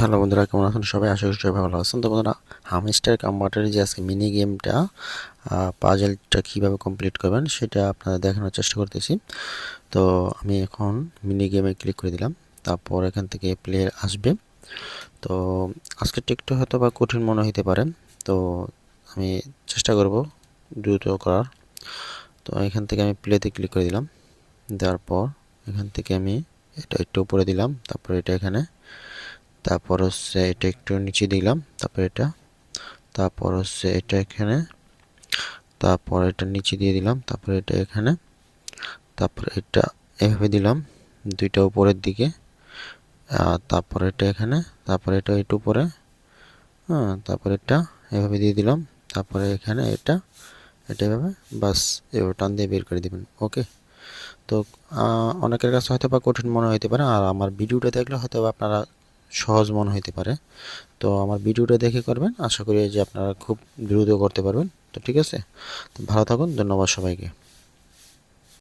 Hello বন্ধুরা, কেমন আছেন সবাই? আশা করি সবাই ভালো আছেন। তো বন্ধুরা, হামস্টার কম্বাটারের যে আজকে মিনি গেমটা পাজেলটা কীভাবে কমপ্লিট করবেন সেটা আপনাদের দেখানোর চেষ্টা করতেছি। তো আমি এখন মিনি গেমে ক্লিক করে দিলাম, তারপর এখান থেকে প্লেয়ার আসবে। তো আজকের টিকটা হয়তো বা কঠিন মনে হতে পারে, তো আমি চেষ্টা করব দ্রুত করার। তো এখান থেকে আমি প্লেতে ক্লিক করে দিলাম, দেওয়ার পর এখান থেকে আমি এটা একটু উপরে দিলাম, তারপর এটা এখানে তারপর হচ্ছে এটা একটু নিচে দিলাম, তারপর এটা, তারপর হচ্ছে এটা এখানে, তারপর এটা নিচে দিয়ে দিলাম, তারপর এটা এখানে, তারপর এটা এভাবে দিলাম, দুইটা উপরের দিকে তারপর এটা এখানে, তারপর এটা একটু উপরে হ্যাঁ তারপর এটা এভাবে দিয়ে দিলাম, তারপরে এখানে এটা এটা এভাবে, বাস, এভাবে টান দিয়ে বের করে দিবেন, ওকে? তো অনেকের কাছে হয়তো বা কঠিন মনে হতে পারে, আর আমার ভিডিওটা দেখলে হয়তো আপনারা সহজ মনে হইতে পারে। তো আমার ভিডিওটা দেখে করবেন। আশা করি যে আপনারা খুব দ্রুত করতে পারবেন। তো ঠিক আছে? ভালো থাকুন। ধন্যবাদ সবাইকে।